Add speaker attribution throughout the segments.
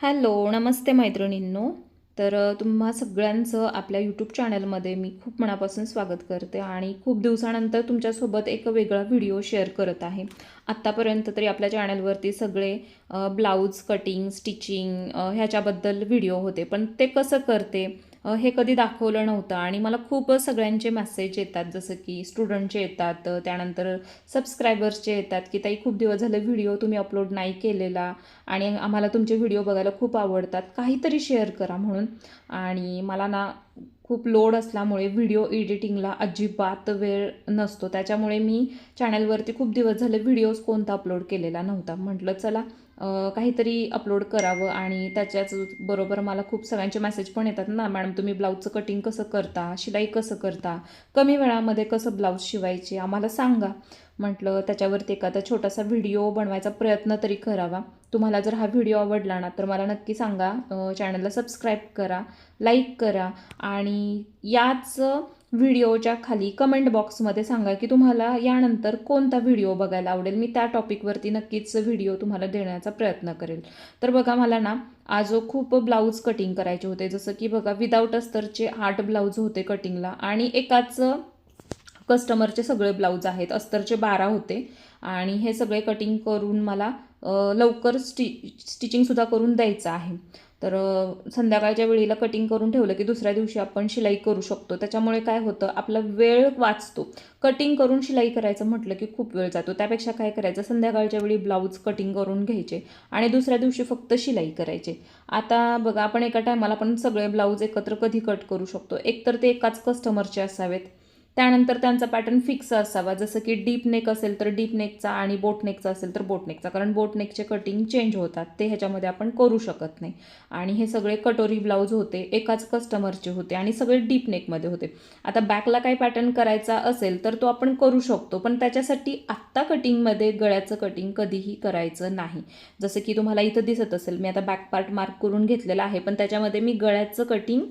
Speaker 1: Hello नमस्ते मैत्रिणींनो. तर तुम्हा सगळ्यांचं आपल्या यूट्यूब चॅनलमध्ये मी खूप मनापासून स्वागत करते आणि खूप दिवसानंतर तुमच्यासोबत एक वेगळा व्हिडिओ शेअर करत आहे. आत्तापर्यंत तरी आपल्या चॅनलवरती सगळे ब्लाऊज कटिंग स्टिचिंग ह्याच्याबद्दल व्हिडिओ होते. पण ते कसं करते? हे कधी दाखवलं नव्हतं आणि मला खूप सगळ्यांचे मेसेज येतात जसं की स्टुडंटचे येतात त्यानंतर सबस्क्रायबर्सचे येतात की ताई खूप दिवस झाले व्हिडिओ तुम्ही अपलोड नाही केलेला आणि आम्हाला तुमचे व्हिडिओ बघायला खूप आवडतात काहीतरी शेअर करा म्हणून. आणि मला ना खूप लोड असल्यामुळे व्हिडिओ एडिटिंगला अजिबात वेळ नसतो. त्याच्यामुळे मी चॅनलवरती खूप दिवस झाले व्हिडिओज कोणता अपलोड केलेला नव्हता. म्हटलं चला काहीतरी अपलोड करावं आणि त्याच्याच बरोबर मला खूप सगळ्यांचे मेसेज पण येतात ना मॅडम तुम्ही ब्लाऊजचं कटिंग कसं करता? शिलाई कसं करता? कमी वेळामध्ये कसं ब्लाऊज शिवायचे? आम्हाला सांगा. म्हटलं त्याच्यावरती एखादा छोटासा व्हिडिओ बनवायचा प्रयत्न तरी करावा. तुम्हाला जर हा व्हिडिओ आवडला ना तर मला नक्की सांगा. चॅनलला सबस्क्राईब करा लाईक करा आणि याच व्हिडिओच्या खाली कमेंट बॉक्समध्ये सांगा की तुम्हाला यानंतर कोणता व्हिडिओ बघायला आवडेल. मी त्या टॉपिकवरती नक्कीच व्हिडिओ तुम्हाला देण्याचा प्रयत्न करेल. तर बघा मला ना आज खूप ब्लाऊज कटिंग करायचे होते. जसं की बघा विदाऊट अस्तरचे आठ ब्लाऊज होते कटिंगला आणि एकाच कस्टमरचे सगळे ब्लाऊज आहेत अस्तरचे बारा होते. आणि हे सगळे कटिंग करून मला लवकर स्टि स्टिचिंगसुद्धा करून द्यायचं आहे. तर संध्याकाळच्या वेळेला कटिंग करून ठेवलं की दुसऱ्या दिवशी आपण शिलाई करू शकतो. त्याच्यामुळे काय होतं आपला वेळ वाचतो. कटिंग करून शिलाई करायचं म्हटलं की खूप वेळ जातो. त्यापेक्षा काय करायचं संध्याकाळच्या वेळी ब्लाऊज कटिंग करून घ्यायचे आणि दुसऱ्या दिवशी फक्त शिलाई करायचे. आता बघा आपण एका टायमाला पण सगळे ब्लाऊज एकत्र कधी कट करू शकतो? एकतर ते एकाच कस्टमरचे असावेत. त्यानंतर त्यांचा पॅटर्न फिक्स असावा. जसं की डीप नेक असेल तर डीप नेकचा आणि बोट नेकचा असेल तर बोट नेकचा कारण बोट नेकचे कटिंग चेंज होतात. ते ह्याच्यामध्ये आपण करू शकत नाही. आणि हे सगळे कटोरी ब्लाऊज होते एकाच कस्टमरचे होते आणि सगळे डीप नेकमध्ये होते. आता बॅकला काही पॅटर्न करायचा असेल तर तो आपण करू शकतो. पण त्याच्यासाठी आत्ता कटिंगमध्ये गळ्याचं कटिंग कधीही करायचं नाही. जसं की तुम्हाला इथं दिसत असेल मी आता बॅक पार्ट मार्क करून घेतलेला आहे पण त्याच्यामध्ये मी गळ्याचं कटिंग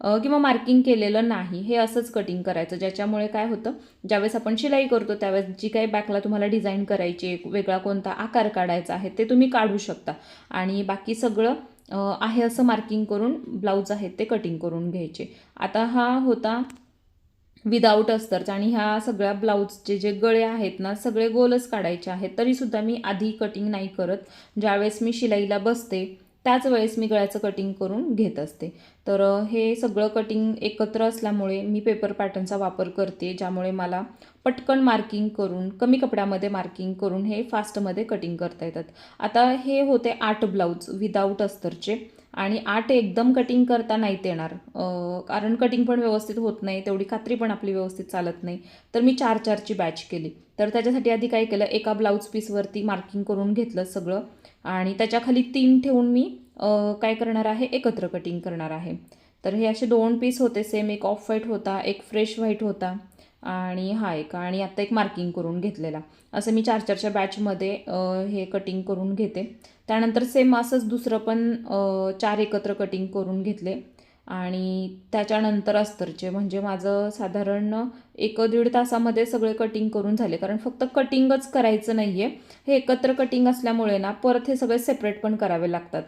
Speaker 1: किंवा मार्किंग केलेलं नाही. हे असंच कटिंग करायचं. ज्याच्यामुळे काय होतं ज्यावेळेस आपण शिलाई करतो त्यावेळेस जी काही बॅकला तुम्हाला डिझाईन करायची आहे, वेगळा कोणता आकार काढायचा आहे ते तुम्ही काढू शकता. आणि बाकी सगळं आहे असं मार्किंग करून ब्लाऊज आहेत ते कटिंग करून घ्यायचे. आता हा होता विदाऊट अस्तरचा आणि ह्या सगळ्या ब्लाऊजचे जे गळे आहेत ना सगळे गोलच काढायचे आहेत. तरीसुद्धा मी आधी कटिंग नाही करत. ज्यावेळेस मी शिलाईला बसते त्याच वेळेस मी गळ्याचं कटिंग करून घेत असते. तर हे सगळं कटिंग एकत्र असल्यामुळे मी पेपर पॅटर्नचा वापर करते ज्यामुळे मला पटकन मार्किंग करून कमी कपड्यामध्ये मार्किंग करून हे फास्टमध्ये कटिंग करता येतात. आता हे होते आठ ब्लाऊज विदाऊट अस्तरचे. आणि आठ एकदम कटिंग करता नाहीत येणार. कारण कटिंग पण व्यवस्थित होत नाही तेवढी खात्री पण आपली व्यवस्थित चालत नाही. तर मी चार चारची बॅच केली. तर त्याच्यासाठी आधी काय केलं एका ब्लाऊज पीसवरती मार्किंग करून घेतलं सगळं. आणि त्याच्याखाली तीन ठेवून मी काय करणार आहे एकत्र कटिंग करणार आहे. तर हे असे दोन पीस होते सेम एक ऑफ व्हाईट होता एक फ्रेश व्हाईट होता. आणि हा एक आणि आत्ता एक मार्किंग करून घेतलेला. असं मी चार चारच्या बॅचमध्ये हे कटिंग करून घेते. त्यानंतर सेम असंच दुसरं पण चार एकत्र कटिंग करून घेतले. आणि त्याच्यानंतर अस्तरचे म्हणजे माझं साधारण एक दीड तासामध्ये सगळे कटिंग करून झाले. कारण फक्त कटिंगच करायचं नाही आहे हे एकत्र कटिंग असल्यामुळे ना परत हे सगळे सेपरेट पण करावे लागतात.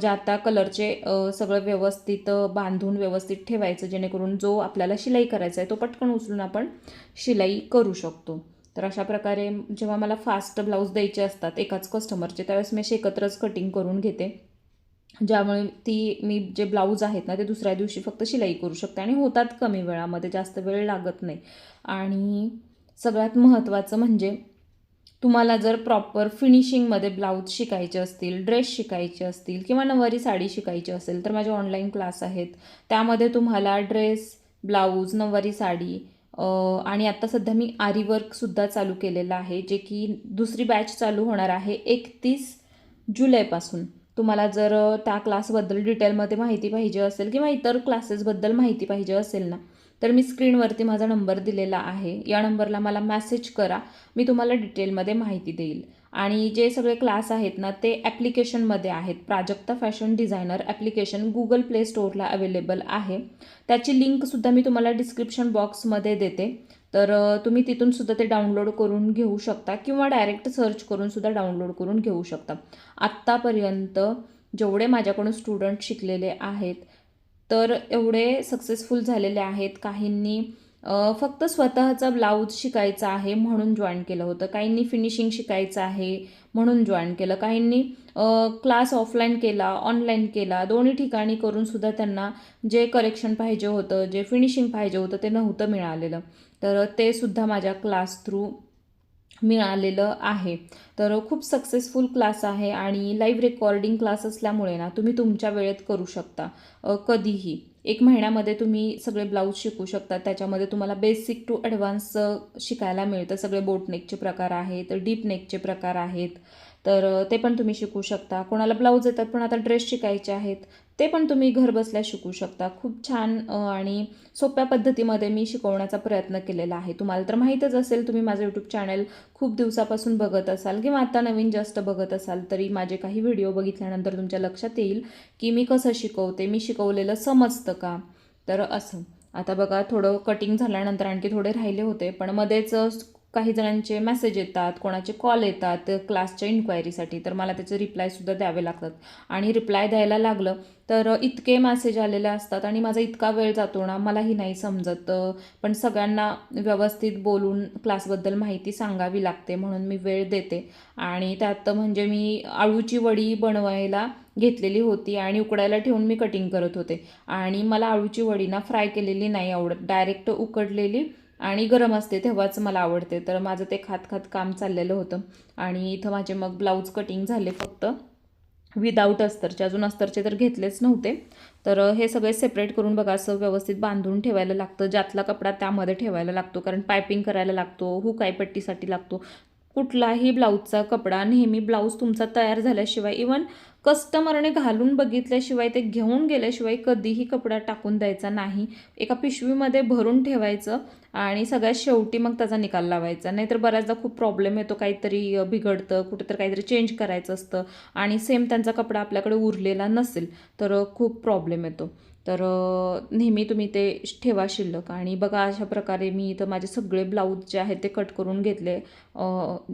Speaker 1: ज्या आता कलरचे सगळं व्यवस्थित बांधून व्यवस्थित ठेवायचं जेणेकरून जो आपल्याला शिलाई करायचा आहे तो पटकन उचलून आपण शिलाई करू शकतो. तर अशा प्रकारे जेव्हा मला फास्ट ब्लाऊज द्यायचे असतात एकाच कस्टमरचे त्यावेळेस मी असे एकत्रच कटिंग करून घेते. ज्यामुळे ती मी जे ब्लाऊज आहेत ना ते दुसऱ्या दिवशी फक्त शिलाई करू शकते. आणि होतात कमी वेळामध्ये जास्त वेळ लागत नाही. आणि सगळ्यात महत्त्वाचं म्हणजे तुम्हाला जर प्रॉपर फिनिशिंगमध्ये ब्लाऊज शिकायचे असतील ड्रेस शिकायचे असतील किंवा नऊवारी साडी शिकायची असेल तर माझे ऑनलाईन क्लास आहेत. त्यामध्ये तुम्हाला ड्रेस ब्लाऊज नऊवारी साडी आणि आत्ता सध्या मी आरी वर्कसुद्धा चालू केलेलं आहे जे की दुसरी बॅच चालू होणार आहे एकतीस जुलैपासून. तुम्हाला जर त्या क्लासबद्दल डिटेलमध्ये माहिती पाहिजे असेल किंवा इतर क्लासेसबद्दल माहिती पाहिजे असेल ना तर मी स्क्रीनवरती माझा नंबर दिलेला आहे. या नंबरला मला मॅसेज करा मी तुम्हाला डिटेलमध्ये माहिती देईल. आणि जे सगळे क्लास आहेत ना ते ॲप्लिकेशनमध्ये आहेत. Prajakta fashion designer application Google play स्टोअरला available आहे. त्याची लिंकसुद्धा मी तुम्हाला डिस्क्रिप्शन बॉक्समध्ये देते. तर तुम्ही तिथून सुद्धा ते डाउनलोड करून घेऊ शकता किंवा डायरेक्ट सर्च करून सुद्धा डाउनलोड करून घेऊ शकता. आत्तापर्यंत जेवढे माझ्याकडून स्टुडंट शिकलेले आहेत तर एवढे सक्सेसफुल झालेले आहेत. काहींनी फक्त स्वतःचा ब्लाऊज शिकायचा आहे म्हणून जॉईन केलं होतं. काहींनी फिनिशिंग शिकायचं आहे म्हणून जॉईन केलं. काहींनी क्लास ऑफलाईन केला ऑनलाईन केला. दोन्ही ठिकाणी करूनसुद्धा त्यांना जे करेक्शन पाहिजे होतं जे फिनिशिंग पाहिजे होतं ते नव्हतं मिळालेलं. तर ते सुद्धा माझ्या क्लास थ्रू मिळालेलं आहे. तर खूप सक्सेसफुल क्लास आहे आणि लाईव्ह रेकॉर्डिंग क्लास असल्यामुळे ना तुम्ही तुमच्या वेळेत करू शकता. कधीही. एक महिन्यामध्ये तुम्ही सगळे ब्लाऊज शिकू शकता. त्याच्यामध्ये तुम्हाला बेसिक टू ॲडव्हान्स शिकायला मिळतं. सगळे बोट नेकचे प्रकार आहेत डीप नेकचे प्रकार आहेत. तर ते पण तुम्ही शिकू शकता. कोणाला ब्लाऊज येतात पण आता ड्रेस शिकायचे आहेत. ते पण तुम्ही घरबसल्या शिकू शकता. खूप छान आणि सोप्या पद्धतीमध्ये मी शिकवण्याचा प्रयत्न केलेला आहे. तुम्हाला तर माहीतच असेल तुम्ही माझं यूट्यूब चॅनल खूप दिवसापासून बघत असाल किंवा आता नवीन जास्त बघत असाल तरी माझे काही व्हिडिओ बघितल्यानंतर तुमच्या लक्षात येईल की मी कसं शिकवते. मी शिकवलेलं समजतं का? तर असं. आता बघा थोडं कटिंग झाल्यानंतर आणखी थोडे राहिले होते पण मध्येच काही जणांचे मेसेज येतात कोणाचे कॉल येतात क्लासच्या इन्क्वायरीसाठी तर मला त्याचे रिप्लायसुद्धा द्यावे लागतात. आणि रिप्लाय द्यायला लागलं तर इतके मेसेज आलेले असतात आणि माझा इतका वेळ जातो ना मलाही नाही समजत. पण सगळ्यांना व्यवस्थित बोलून क्लासबद्दल माहिती सांगावी लागते म्हणून मी वेळ देते. आणि त्यात म्हणजे मी आळूची वडी बनवायला घेतलेली होती आणि उकडायला ठेवून मी कटिंग करत होते. आणि मला आळूची वडी ना फ्राय केलेली नाही आवडत डायरेक्ट उकडलेली आणि गरम असते तेव्हाच मला आवडते. तर माझं ते खात खात काम चाललेलं होतं. आणि इथं माझे मग ब्लाऊज कटिंग झाले फक्त. विदाऊट अस्तरचे. अजून अस्तरचे तर घेतलेच नव्हते. तर हे सगळे सेपरेट करून बघा असं व्यवस्थित बांधून ठेवायला लागतं. ज्यातला कपडा त्यामध्ये ठेवायला लागतो. कारण पायपिंग करायला लागतो. हुकायपट्टीसाठी लागतो. कुठलाही ब्लाऊजचा कपडा नेहमी ब्लाऊज तुमचा तयार झाल्याशिवाय इवन कस्टमरने घालून बघितल्याशिवाय ते घेऊन गेल्याशिवाय कधीही कपडा टाकून द्यायचा नाही. एका पिशवीमध्ये भरून ठेवायचं. आणि सगळ्यात शेवटी मग त्याचा निकाल लावायचा. नाहीतर बऱ्याचदा खूप प्रॉब्लेम येतो काहीतरी बिघडतं बिघडतं कुठेतरी काहीतरी चेंज करायचं असतं आणि सेम त्यांचा कपडा आपल्याकडे उरलेला नसेल तर खूप प्रॉब्लेम येतो. तर नेहमी तुम्ही ते ठेवा शिल्लक आणि बघा अशा प्रकारे मी इथं माझे सगळे ब्लाऊज जे आहेत ते कट करून घेतले.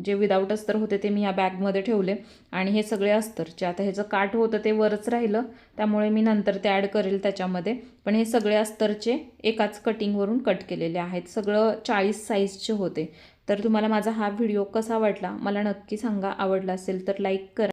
Speaker 1: जे विदाऊट अस्तर होते ते मी या बॅगमध्ये ठेवले आणि हे सगळे अस्तरचे आता ह्याचं काठ होतं ते वरच राहिलं. त्यामुळे मी नंतर ते ॲड करेल त्याच्यामध्ये. पण हे सगळे अस्तरचे एकाच कटिंगवरून कट केलेले आहेत. सगळं चाळीस साईजचे होते. तर तुम्हाला माझा हा व्हिडिओ कसा वाटला? मला नक्की सांगा. आवडला असेल तर लाईक करा.